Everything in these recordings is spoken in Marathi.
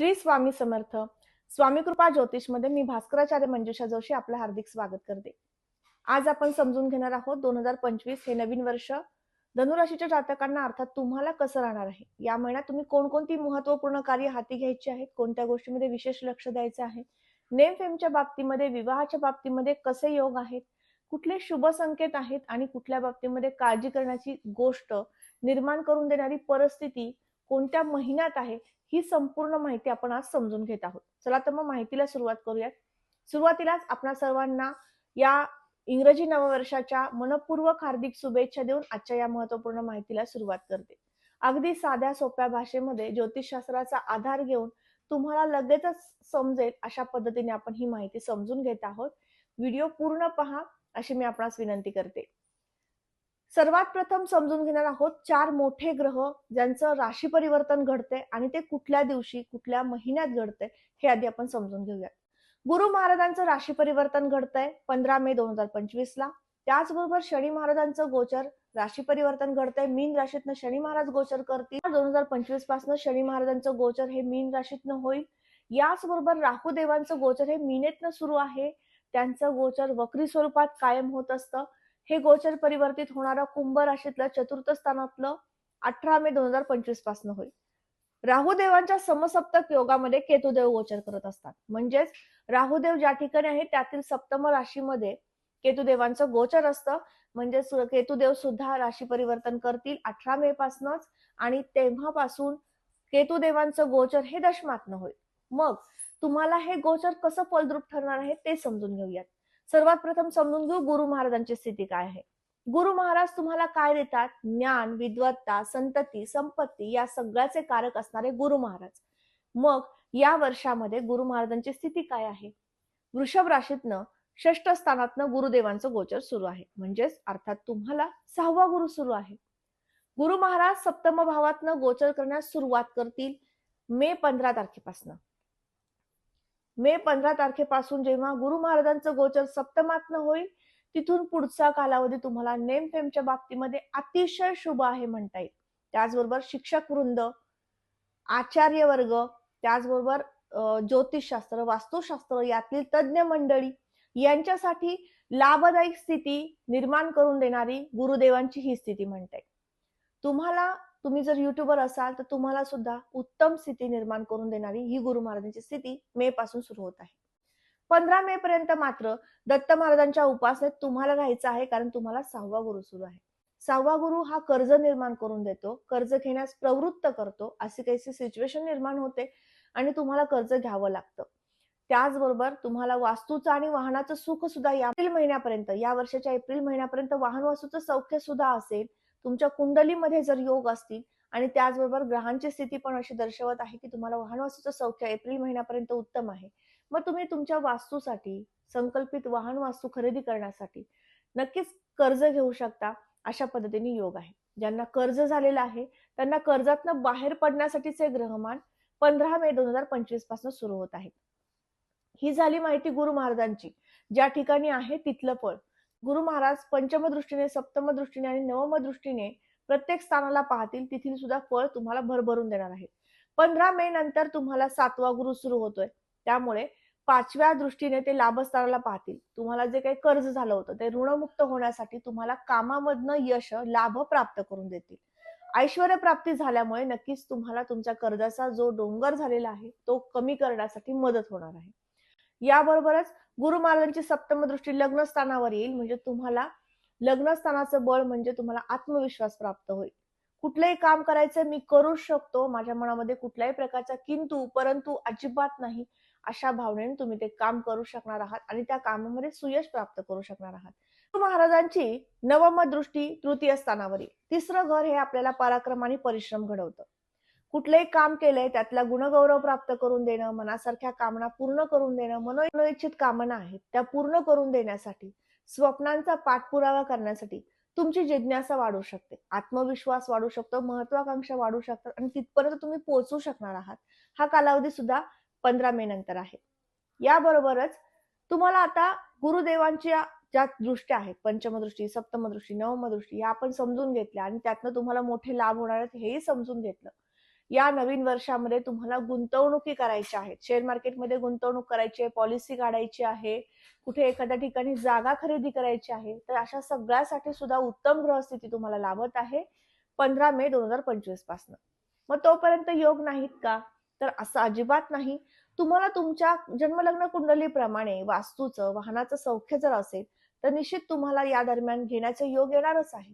श्री स्वामी समर्थ. स्वामी कृपा ज्योतिषमध्ये मी भास्कराचार्य मंजुषा जोशी आपलं हार्दिक स्वागत करते. आज आपण समजून घेणार आहोत दोन हजार पंचवीस हे नवीन वर्ष. धनुराशीच्या जातकांना अर्थात तुम्हाला कसं राहणार आहे? या महिन्यात तुम्ही कोणकोणती महत्त्वपूर्ण कार्य हाती घ्यायची आहेत? कोणत्या गोष्टीमध्ये विशेष लक्ष द्यायचं आहे? नेम फेमच्या बाबतीमध्ये विवाहाच्या बाबतीमध्ये कसे योग आहेत? कुठले शुभ संकेत आहेत? आणि कुठल्या बाबतीमध्ये काळजी करण्याची गोष्ट निर्माण करून देणारी परिस्थिती कोणत्या महिन्यात आहे ही संपूर्ण माहिती आपण आज समजून घेत आहोत. चला तर मग माहितीला सुरुवात करूयात. सुरुवातीलाच आपणा सर्वांना या इंग्रजी नववर्षाच्या मनपूर्वक हार्दिक शुभेच्छा देऊन आजच्या या महत्त्वपूर्ण माहितीला सुरुवात करते. अगदी साध्या सोप्या भाषेमध्ये ज्योतिषशास्त्राचा आधार घेऊन तुम्हाला लगेचच समजेल अशा पद्धतीने आपण ही माहिती समजून घेत आहोत. व्हिडिओ पूर्ण पहा अशी मी आपणास विनंती करते. सर्वात प्रथम समजून घेणार आहोत चार मोठे ग्रह ज्यांचं राशी परिवर्तन घडते आणि ते कुठल्या दिवशी कुठल्या महिन्यात घडते हे आधी आपण समजून घेऊयात. गुरु महाराजांचं राशी परिवर्तन घडतंय पंधरा मे दोन हजार पंचवीस ला त्याचबरोबर शनी महाराजांचं गोचर राशी परिवर्तन घडतंय मीन राशीतनं शनी महाराज गोचर करतील. दोन हजार पंचवीसपासून शनी महाराजांचं गोचर हे मीन राशीतनं होईल. याचबरोबर राहुदेवांचं गोचर हे मीनेतनं सुरू आहे. त्यांचं गोचर वक्री स्वरूपात कायम होत असतं. हे गोचर परिवर्तित होणारा कुंभ राशीतलं चतुर्थ स्थानातलं अठरा मे दोन हजार पंचवीसपासून होईल. राहुदेवांच्या समसप्तक योगामध्ये केतुदेव गोचर करत असतात. म्हणजेच राहुदेव ज्या ठिकाणी आहे त्यातील सप्तम राशीमध्ये केतुदेवांचं गोचर असतं. म्हणजे केतुदेव सुद्धा राशी परिवर्तन करतील अठरा मे पासूनच आणि तेव्हापासून केतुदेवांचं गोचर हे दशमातन होईल. मग तुम्हाला हे गोचर कसं फलद्रूप ठरणार आहे ते समजून घेऊयात. सर्वात प्रथम समजून घेऊ गुरु महाराजांची स्थिती काय आहे. गुरु महाराज तुम्हाला काय देतात? ज्ञान विद्वत्ता संतती संपत्ती या सगळ्याचे कारक असणारे गुरु महाराज. मग या वर्षामध्ये गुरु महाराजांची स्थिती काय आहे? वृषभ राशीतनं षष्ठ स्थानातनं गुरुदेवांचं गोचर सुरू आहे. म्हणजेच अर्थात तुम्हाला सहावा गुरु सुरू आहे. गुरु महाराज सप्तम भावातनं गोचर करण्यास सुरुवात करतील मे पंधरा तारखेपासून. मे पंधरा तारखेपासून जेव्हा गुरु महाराजांचं गोचर सप्तमात्न होईल तिथून पुढचा कालावधी तुम्हाला नेमफेमच्या बाबतीमध्ये अतिशय शुभ आहे म्हणता येईल. त्याचबरोबर शिक्षक वृंद आचार्य वर्ग त्याचबरोबर ज्योतिषशास्त्र वास्तुशास्त्र यातील तज्ज्ञ मंडळी यांच्यासाठी लाभदायक स्थिती निर्माण करून देणारी गुरुदेवांची ही स्थिती म्हणता येईल. तुम्हाला तुम्ही जर युट्यूबर असाल तर तुम्हाला सुद्धा उत्तम स्थिती निर्माण करून देणारी ही गुरु महाराजांची स्थिती मे पासून सुरू होत आहे. पंधरा मे पर्यंत मात्र दत्त महाराजांच्या उपासनेत तुम्हाला राहायचं आहे कारण तुम्हाला सहावा गुरु सुरू आहे. सहावा गुरु हा कर्ज निर्माण करून देतो कर्ज घेण्यास प्रवृत्त करतो अशी काही सिच्युएशन निर्माण होते आणि तुम्हाला कर्ज घ्यावं लागतं. त्याचबरोबर तुम्हाला वास्तूचं आणि वाहनाचं सुख सुद्धा या एप्रिल महिन्यापर्यंत या वर्षाच्या एप्रिल महिन्यापर्यंत वाहन वास्तूचं सौख्य सुद्धा असेल तुमच्या कुंडलीमध्ये जर योग असतील आणि त्याचबरोबर ग्रहांची स्थिती पण अशी दर्शवत आहे की तुम्हाला वाहन वास्तूचं सौख्य एप्रिल महिन्यापर्यंत उत्तम आहे. मग तुम्ही तुमच्या वास्तूसाठी संकल्पित वाहन वास्तू खरेदी करण्यासाठी नक्कीच कर्ज घेऊ शकता अशा पद्धतीने योग आहे. ज्यांना कर्ज झालेलं आहे त्यांना कर्जातनं बाहेर पडण्यासाठीचे ग्रहमान पंधरा मे दोन हजार पंचवीसपासून सुरू होत आहे ही झाली माहिती गुरु महाराजांची ज्या ठिकाणी आहे तिथलं फळ. गुरु महाराज पंचम दृष्टीने सप्तम दृष्टीने आणि नवम दृष्टीने प्रत्येक स्थानाला पाहतील तिथील सुद्धा फळ तुम्हाला भरभरून देणार आहे पंधरा मे नंतर तुम्हाला सातवा गुरु सुरू होतोय. त्यामुळे पाचव्या दृष्टीने ते लाभस्थानाला पाहतील. तुम्हाला जे काही कर्ज झालं होतं ते ऋणमुक्त होण्यासाठी तुम्हाला कामामधनं यश लाभ प्राप्त करून देतील. ऐश्वर प्राप्ती झाल्यामुळे नक्कीच तुम्हाला तुमच्या कर्जाचा जो डोंगर झालेला आहे तो कमी करण्यासाठी मदत होणार आहे. याबरोबरच गुरु महाराजांची सप्तम दृष्टी लग्न स्थानावर येईल म्हणजे तुम्हाला लग्न स्थानाचं बळ म्हणजे तुम्हाला आत्मविश्वास प्राप्त होईल. कुठलंही काम करायचं मी करू शकतो माझ्या मनामध्ये कुठल्याही प्रकारचा किंतु परंतु अजिबात नाही अशा भावनेने तुम्ही ते काम करू शकणार आहात आणि त्या कामामध्ये सुयश प्राप्त करू शकणार आहात. महाराजांची नवम दृष्टी तृतीय स्थानावरील तिसरं घर हे आपल्याला पराक्रम आणि परिश्रम घडवतं. कुठलंही काम केलंय त्यातला गुणगौरव प्राप्त करून देणं मनासारख्या कामना पूर्ण करून देणं मनोइच्छित कामना आहेत त्या पूर्ण करून देण्यासाठी स्वप्नांचा पाठपुरावा करण्यासाठी तुमची जिज्ञासा वाढू शकते आत्मविश्वास वाढू शकतो महत्वाकांक्षा वाढू शकतात आणि तिथपर्यंत तुम्ही पोहोचू शकणार आहात. हा कालावधी सुद्धा पंधरा मे नंतर आहे. याबरोबरच तुम्हाला आता गुरुदेवांच्या ज्या दृष्ट्या आहेत पंचमदृष्टी सप्तमदृष्टी नवमदृष्टी या आपण समजून घेतल्या आणि त्यातनं तुम्हाला मोठे लाभ होणार आहेत हेही समजून घेतलं. या नवीन वर्षामध्ये तुम्हाला गुंतवणुकी करायच्या आहेत शेअर मार्केटमध्ये गुंतवणूक करायची आहे पॉलिसी काढायची आहे कुठे एखाद्या ठिकाणी जागा खरेदी करायची आहे तर अशा सगळ्यासाठी सुद्धा उत्तम ग्रहस्थिती तुम्हाला लाभत आहे पंधरा मे दोन हजार पंचवीसपासून. मग तोपर्यंत योग नाहीत का? तर असं अजिबात नाही. तुम्हाला तुमच्या जन्मलग्न कुंडलीप्रमाणे वास्तूचं वाहनाचं सौख्य जर असेल तर निश्चित तुम्हाला या दरम्यान घेण्याचे योग येणारच आहे.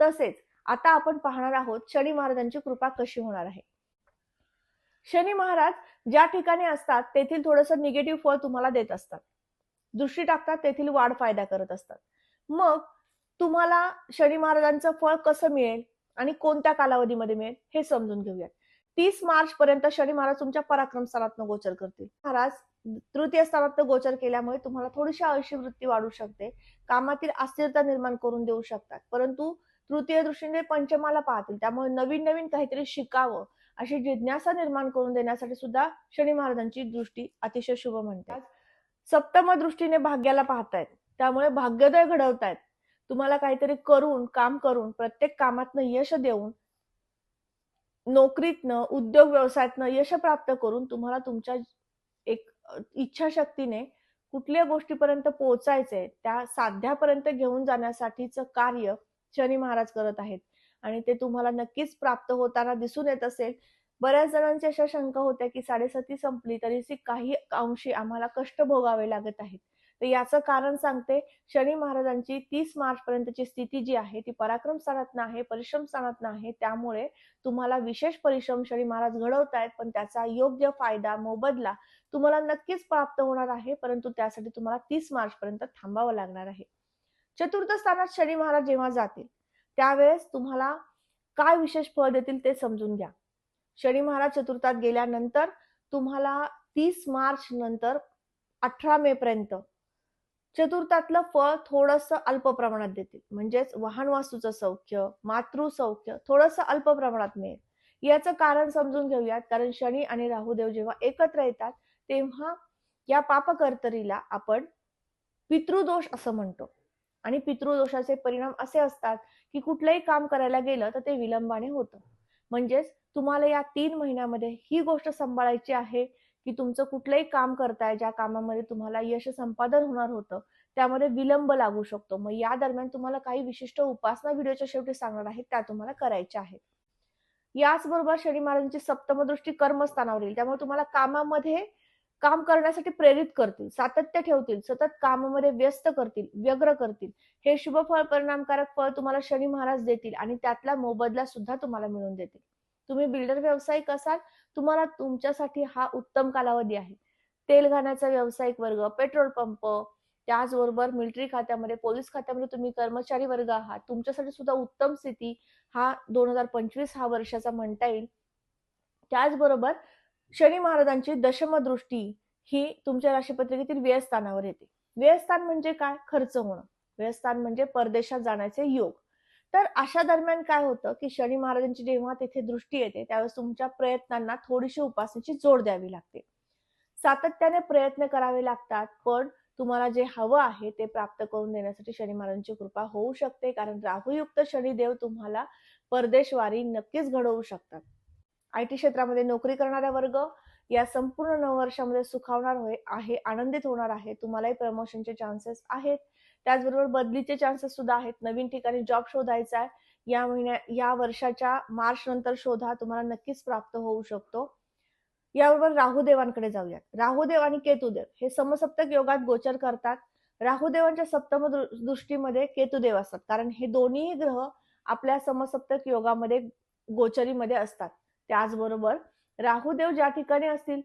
तसेच आता आपण पाहणार आहोत शनी महाराजांची कृपा कशी होणार आहे. शनी महाराज ज्या ठिकाणी असतात तेथील थोडस निगेटिव्ह फळ तुम्हाला देत असतात. दृष्टी टाकतात तेथील वाढ फायदा करत असतात. मग तुम्हाला शनी महाराजांचं फळ कसं मिळेल आणि कोणत्या कालावधीमध्ये मिळेल हे समजून घेऊयात. तीस मार्च पर्यंत शनी महाराज तुमच्या पराक्रम स्थानात गोचर करतील. महाराज तृतीय स्थानात गोचर केल्यामुळे तुम्हाला थोडीशी अशी वृत्ती वाढू शकते. कामातील अस्थिरता निर्माण करून देऊ शकतात. परंतु तृतीय दृष्टीने पंचमाला पाहतील. त्यामुळे नवीन नवीन काहीतरी शिकावं अशी जिज्ञासा निर्माण करून देण्यासाठी सुद्धा शनी महाराजांची दृष्टी अतिशय शुभ म्हणतात सप्तम दृष्टीने भाग्याला पाहतायत. त्यामुळे भाग्योदय घडवतायत. तुम्हाला काहीतरी करून काम करून प्रत्येक कामातनं यश देऊन नोकरीतनं उद्योग व्यवसायातनं यश प्राप्त करून तुम्हाला तुमच्या एक इच्छाशक्तीने कुठल्या गोष्टीपर्यंत पोहोचायचंय त्या साध्यापर्यंत घेऊन जाण्यासाठीचं कार्य शनी महाराज करत आहेत. आणि ते तुम्हाला नक्कीच प्राप्त होताना दिसून येत असेल. बऱ्याच जणांची अशा शंका होत्या की साडेसाती संपली तरी काही अंशी आम्हाला कष्ट भोगावे लागत आहेत. तर याचं कारण सांगते शनी महाराजांची तीस मार्च पर्यंतची स्थिती जी आहे ती पराक्रम स्थानात आहे परिश्रम स्थानात आहे त्यामुळे तुम्हाला विशेष परिश्रम शनी महाराज घडवतायत पण त्याचा योग्य फायदा मोबदला तुम्हाला नक्कीच प्राप्त होणार आहे परंतु त्यासाठी तुम्हाला तीस मार्च पर्यंत थांबावं लागणार आहे. चतुर्थ स्थानात शनी महाराज जेव्हा जातील त्यावेळेस तुम्हाला काय विशेष फळ देतील ते समजून घ्या. शनी महाराज चतुर्थात गेल्यानंतर तुम्हाला तीस मार्च नंतर अठरा मे पर्यंत चतुर्थातलं फळ थोडस अल्प प्रमाणात देतील. म्हणजेच वाहन वास्तूचं सौख्य मातृ सौख्य थोडस अल्प प्रमाणात मिळेल. याचं कारण समजून घेऊयात. कारण शनी आणि राहुदेव जेव्हा एकत्र येतात तेव्हा या पापकर्तरीला आपण पितृदोष असं म्हणतो. आणि पितृदोषाचे परिणाम असे असतात की कुठलंही काम करायला गेलं तर ते विलंबाने होतं. म्हणजेच तुम्हाला या तीन महिन्यामध्ये ही गोष्ट सांभाळायची आहे की तुमचं कुठलंही काम करताय ज्या कामामध्ये तुम्हाला यश संपादन होणार होतं त्यामध्ये विलंब लागू शकतो. मग या दरम्यान तुम्हाला काही विशिष्ट उपासना व्हिडिओच्या शेवटी सांगणार आहेत त्या तुम्हाला करायच्या आहेत. याचबरोबर शनी महाराजांची सप्तम दृष्टी कर्मस्थानावर येईल त्यामुळे तुम्हाला कामामध्ये काम करण्यासाठी प्रेरित करतील सातत्य ठेवतील सतत कामामध्ये व्यस्त करतील व्यग्र करतील. हे शुभ फळ परिणामकारक फळ तुम्हाला शनी महाराज देतील आणि त्यातला मोबदला सुद्धा तुम्हाला मिळवून देतील. तुम्ही बिल्डर व्यावसायिक असाल तुम्हाला तुमच्यासाठी हा उत्तम कालावधी आहे. तेल घाण्याचा व्यावसायिक वर्ग पेट्रोल पंप त्याचबरोबर मिलिटरी खात्यामध्ये पोलीस खात्यामध्ये तुम्ही कर्मचारी वर्ग आहात तुमच्यासाठी सुद्धा उत्तम स्थिती हा दोन हजार पंचवीस हा वर्षाचा म्हणता येईल. त्याचबरोबर शनी महाराजांची दशमदृष्टी ही तुमच्या राशीपत्रिकेतील व्ययस्थानावर येते. व्ययस्थान म्हणजे काय? खर्च होणं. व्ययस्थान म्हणजे परदेशात जाण्याचे योग. तर अशा दरम्यान काय होतं की शनी महाराजांची जेव्हा तिथे दृष्टी येते त्यावेळेस तुमच्या प्रयत्नांना थोडीशी उपासनेची जोड द्यावी लागते. सातत्याने प्रयत्न करावे लागतात पण तुम्हाला जे हवं आहे ते प्राप्त करून देण्यासाठी शनी महाराजांची कृपा होऊ शकते कारण राहुयुक्त शनिदेव तुम्हाला परदेशवारी नक्कीच घडवू शकतात. आय टी क्षेत्रामध्ये नोकरी करणारा वर्ग या संपूर्ण नववर्षामध्ये सुखावणार होय आहे आनंदित होणार आहे. तुम्हालाही प्रमोशनचे चान्सेस आहेत. त्याचबरोबर बदलीचे चान्सेस सुद्धा आहेत. नवीन ठिकाणी जॉब शोधायचा आहे. या महिन्या या वर्षाच्या मार्च नंतर शोधा. तुम्हाला नक्कीच प्राप्त होऊ शकतो. याबरोबर राहुदेवांकडे जाऊयात. राहुदेव आणि केतुदेव हे समसप्तक योगात गोचर करतात. राहुदेवांच्या सप्तम दृष्टीमध्ये केतुदेव असतात. कारण हे दोन्ही ग्रह आपल्या समसप्तक योगामध्ये गोचरीमध्ये असतात. त्याचबरोबर राहुदेव ज्या ठिकाणी असतील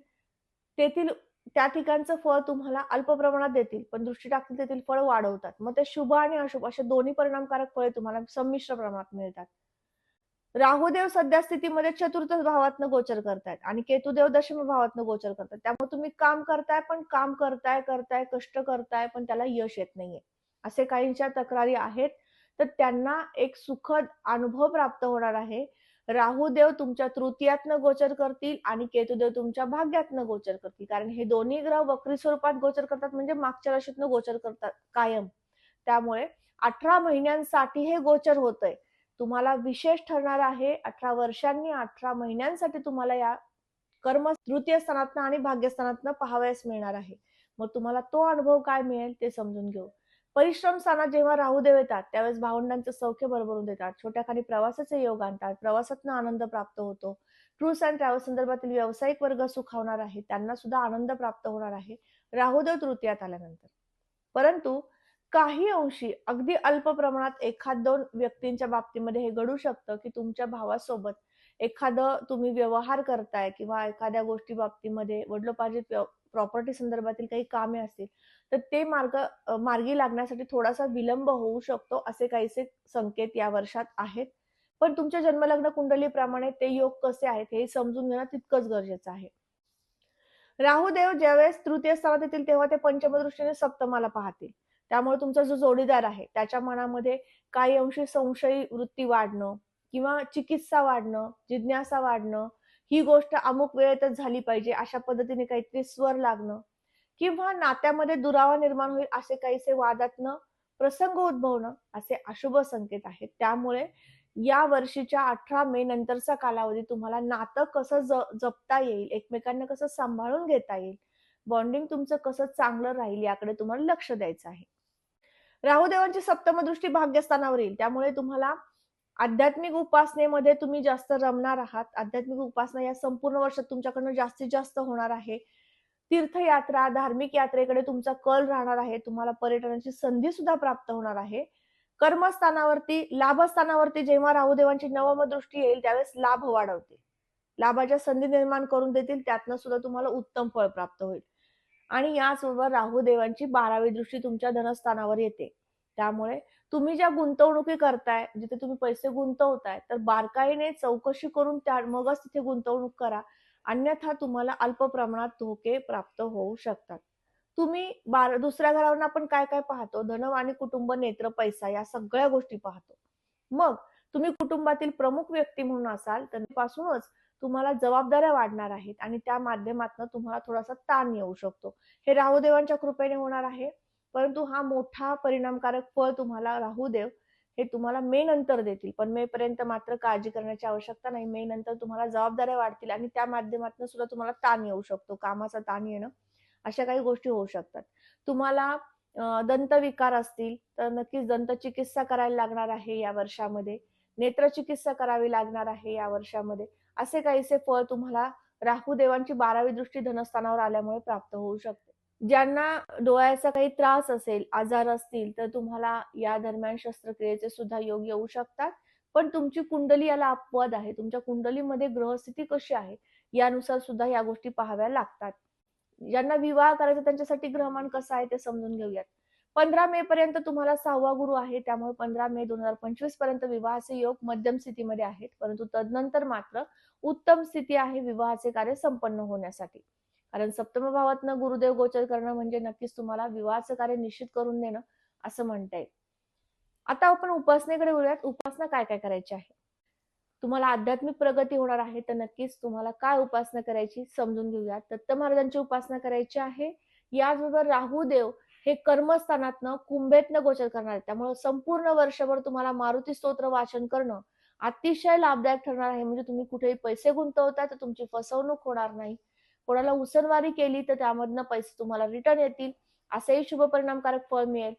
तेथील त्या ठिकाणचं फळ तुम्हाला अल्प प्रमाणात देतील पण दृष्टी टाकतील तेथील फळ वाढवतात. मग ते शुभ आणि अशुभ असे दोन्ही परिणामकारक फळे तुम्हाला संमिश्र प्रमाणात मिळतात. राहुदेव सध्या स्थितीमध्ये चतुर्थ भावातनं गोचर करतायत आणि केतुदेव दशम भावातनं गोचर करतात त्यामुळे तुम्ही काम करताय पण काम करताय करताय कष्ट करताय पण त्याला यश येत नाहीये. असे काहींच्या तक्रारी आहेत. तर त्यांना एक सुखद अनुभव प्राप्त होणार आहे. राहुदेव तुमच्या तृतीयातनं गोचर करतील आणि केतुदेव तुमच्या भाग्यातनं गोचर करतील. कारण हे दोन्ही ग्रह वक्री स्वरूपात गोचर करतात म्हणजे मागच्या राशीतनं गोचर करतात कायम. त्यामुळे अठरा महिन्यांसाठी हे गोचर होतंय. तुम्हाला विशेष ठरणार आहे अठरा वर्षांनी अठरा महिन्यांसाठी तुम्हाला या कर्म तृतीय स्थानातनं आणि भाग्यस्थानातनं पाहावयास मिळणार आहे. मग तुम्हाला तो अनुभव काय मिळेल ते समजून घेऊ. परिश्रम स्थानात जेव्हा राहूदेव येतात त्यावेळेस भावंडांचं सौख्य भरभरून देतात. छोट्या खाली प्रवासाचे योग आणतात. प्रवासातनं आनंद प्राप्त होतो. टूर्स अँड ट्रॅव्हल संदर्भातील व्यावसायिक वर्ग सुखावणार आहे त्यांना सुद्धा आनंद प्राप्त होणार आहे. राहुदेव तृतीयात आल्यानंतर. परंतु काही अंशी अगदी अल्प प्रमाणात एखाद दोन व्यक्तींच्या बाबतीमध्ये हे घडू शकतं की तुमच्या भावासोबत एखादं तुम्ही व्यवहार करताय किंवा एखाद्या गोष्टी बाबतीमध्ये वडिलोपार्जित प्रॉपर्टी संदर्भातील काही कामे असतील तर ते मार्ग मार्गी लागण्यासाठी थोडासा विलंब होऊ शकतो असे काहीसे संकेत या वर्षात आहेत. पण तुमच्या जन्मलग्न कुंडलीप्रमाणे ते योग कसे आहेत हे समजून घेणं तितकंच गरजेचं आहे. राहुदेव ज्यावेळेस तृतीय स्थानात येतील तेव्हा ते पंचमदृष्टीने सप्तमाला पाहतील. त्यामुळे तुमचा जो जोडीदार आहे त्याच्या मनामध्ये काही अंशी संशयी वृत्ती वाढणं किंवा चिकित्सा वाढणं जिज्ञासा वाढणं ही गोष्ट अमुक वेळेतच झाली पाहिजे अशा पद्धतीने काहीतरी स्वर लागणं. किंवा नात्यामध्ये दुरावा निर्माण होईल असे काहीसे वादातनं प्रसंग उद्भवणं असे अशुभ संकेत आहेत. त्यामुळे या वर्षीच्या अठरा मे नंतरचा कालावधी तुम्हाला नातं कसं जपता येईल एकमेकांना कसं सांभाळून घेता येईल बॉन्डिंग तुमचं कसं चांगलं राहील याकडे तुम्हाला लक्ष द्यायचं आहे. राहुदेवांची सप्तम दृष्टी भाग्यस्थानावर येईल त्यामुळे तुम्हाला आध्यात्मिक उपासनेमध्ये तुम्ही जास्त रमणार आहात. आध्यात्मिक उपासना या संपूर्ण वर्षात तुमच्याकडनं जास्तीत जास्त होणार आहे. तीर्थयात्रा धार्मिक यात्रेकडे तुमचा कल राहणार आहे. तुम्हाला पर्यटनाची संधी सुद्धा प्राप्त होणार आहे. कर्मस्थानावरती लाभस्थानावरती जेव्हा राहुदेवांची नवम दृष्टी येईल त्यावेळेस लाभ वाढवते लाभाच्या संधी निर्माण करून देतील त्यातनं सुद्धा तुम्हाला उत्तम फळ प्राप्त होईल. आणि याचबरोबर राहुदेवांची बारावी दृष्टी तुमच्या धनस्थानावर येते. त्यामुळे तुम्ही ज्या गुंतवणुकी करताय जिथे तुम्ही पैसे गुंतवताय तर बारकाईने चौकशी करून त्या मगच तिथे गुंतवणूक करा. अन्यथा तुम्हाला अल्प प्रमाणात धोके प्राप्त होऊ शकतात. तुम्ही बार दुसऱ्या घरावर आपण काय काय पाहतो? धनव आणि कुटुंब नेत्र पैसा या सगळ्या गोष्टी पाहतो. मग तुम्ही कुटुंबातील प्रमुख व्यक्ती म्हणून असाल तर पासूनच तुम्हाला जबाबदाऱ्या वाढणार आहेत आणि त्या माध्यमातून तुम्हाला थोडासा ताण येऊ शकतो. हे राहुदेवांच्या कृपेने होणार आहे. परंतु हा मोठा परिणामकारक फळ तुम्हाला राहू देव. हे तुम्हाला मे नंतर देतील. पण मे पर्यंत मात्र काळजी करण्याची आवश्यकता नाही. मे नंतर तुम्हाला जबाबदाऱ्या वाढतील आणि त्या माध्यमातून सुद्धा तुम्हाला ताण येऊ शकतो. कामाचा ताण येणं अशा काही गोष्टी होऊ शकतात. तुम्हाला दंतविकार असतील तर नक्कीच दंत चिकित्सा करायला लागणार आहे या वर्षामध्ये. नेत्रचिकित्सा करावी लागणार आहे या वर्षामध्ये. असे काहीसे फळ तुम्हाला राहू देवांची बारावी दृष्टी धनस्थानावर आल्यामुळे प्राप्त होऊ शकते ज्यांना डोळ्याचा काही त्रास असेल आजार असतील तर तुम्हाला या दरम्यान शस्त्रक्रियेचे सुद्धा योग येऊ शकतात. पण तुमची कुंडली याला अपवाद आहे. तुमच्या कुंडलीमध्ये ग्रहस्थिती कशी आहे यानुसार सुद्धा या गोष्टी पाहाव्या लागतात. ज्यांना विवाह करायचा त्यांच्यासाठी ग्रहमान कसं आहे ते समजून घेऊयात. पंधरा मे पर्यंत तुम्हाला सहावा गुरु आहे त्यामुळे पंधरा मे दोन हजार पंचवीसपर्यंत विवाहाचे योग मध्यम स्थितीमध्ये आहेत. परंतु तदनंतर मात्र उत्तम स्थिती आहे विवाहाचे कार्य संपन्न होण्यासाठी. कारण सप्तम भावातनं गुरुदेव गोचर करणं म्हणजे नक्कीच तुम्हाला विवाहाचं कार्य निश्चित करून देणं असं म्हणता येईल. आता आपण उपासनेकडे बोलूयात उपासना काय काय करायची आहे? तुम्हाला आध्यात्मिक प्रगती होणार आहे तर नक्कीच तुम्हाला काय उपासना करायची समजून घेऊयात. दत्त महाराजांची उपासना करायची आहे. याचबरोबर राहू देव हे कर्मस्थानातनं कुंभेतनं गोचर करणार आहे त्यामुळे संपूर्ण वर्षभर तुम्हाला मारुती स्तोत्र वाचन करणं अतिशय लाभदायक ठरणार आहे. म्हणजे तुम्ही कुठेही पैसे गुंतवता तर तुमची फसवणूक होणार नाही. कोणाला उसनवारी केली तर त्यामधनं पैसे तुम्हाला रिटर्न येतील. असेही शुभ परिणामकारक फळ मिळेल.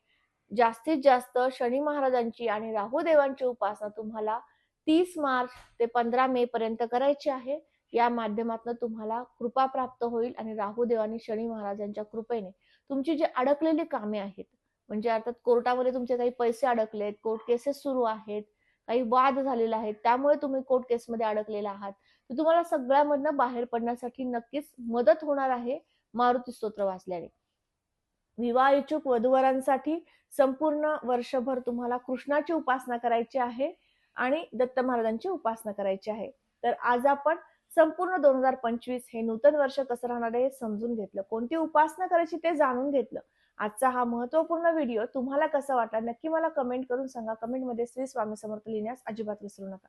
जास्तीत जास्त शनी महाराजांची आणि राहू देवांची उपासना तुम्हाला तीस मार्च ते पंधरा मे पर्यंत करायची आहे. या माध्यमातून तुम्हाला कृपा प्राप्त होईल आणि राहू देव आणि शनी महाराजांच्या कृपेने तुमची जी अडकलेली कामे आहेत म्हणजे अर्थात कोर्टामध्ये तुमचे काही पैसे अडकलेत कोर्ट केसेस सुरू आहेत काही वाद झालेला आहे त्यामुळे तुम्ही कोर्ट केसमध्ये अडकलेला आहात. तर तुम्हाला सगळ्यामधनं बाहेर पडण्यासाठी नक्कीच मदत होणार आहे मारुती स्तोत्र वाचल्याने. विवाह इच्छुक वधूवरांसाठी संपूर्ण वर्षभर तुम्हाला कृष्णाची उपासना करायची आहे आणि दत्त महाराजांची उपासना करायची आहे. तर आज आपण संपूर्ण दोन हजार पंचवीस हे नूतन वर्ष कसं राहणार आहे समजून घेतलं. कोणती उपासना करायची ते जाणून घेतलं. आजचा हा महत्त्वपूर्ण व्हिडिओ तुम्हाला कसा वाटला नक्की मला कमेंट करून सांगा. कमेंटमध्ये श्री स्वामी समर्थ लिहिण्यास अजिबात विसरू नका.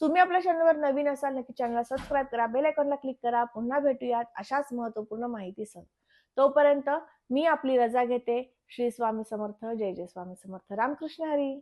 तुम्ही आपल्या चॅनलवर नवीन असाल नक्की चॅनलला सबस्क्राईब करा बेल आयकॉनला क्लिक करा. पुन्हा भेटूयात अशाच महत्त्वपूर्ण माहितीसह. तोपर्यंत मी आपली रजा घेते. श्री स्वामी समर्थ. जय जय स्वामी समर्थ. रामकृष्ण हरी.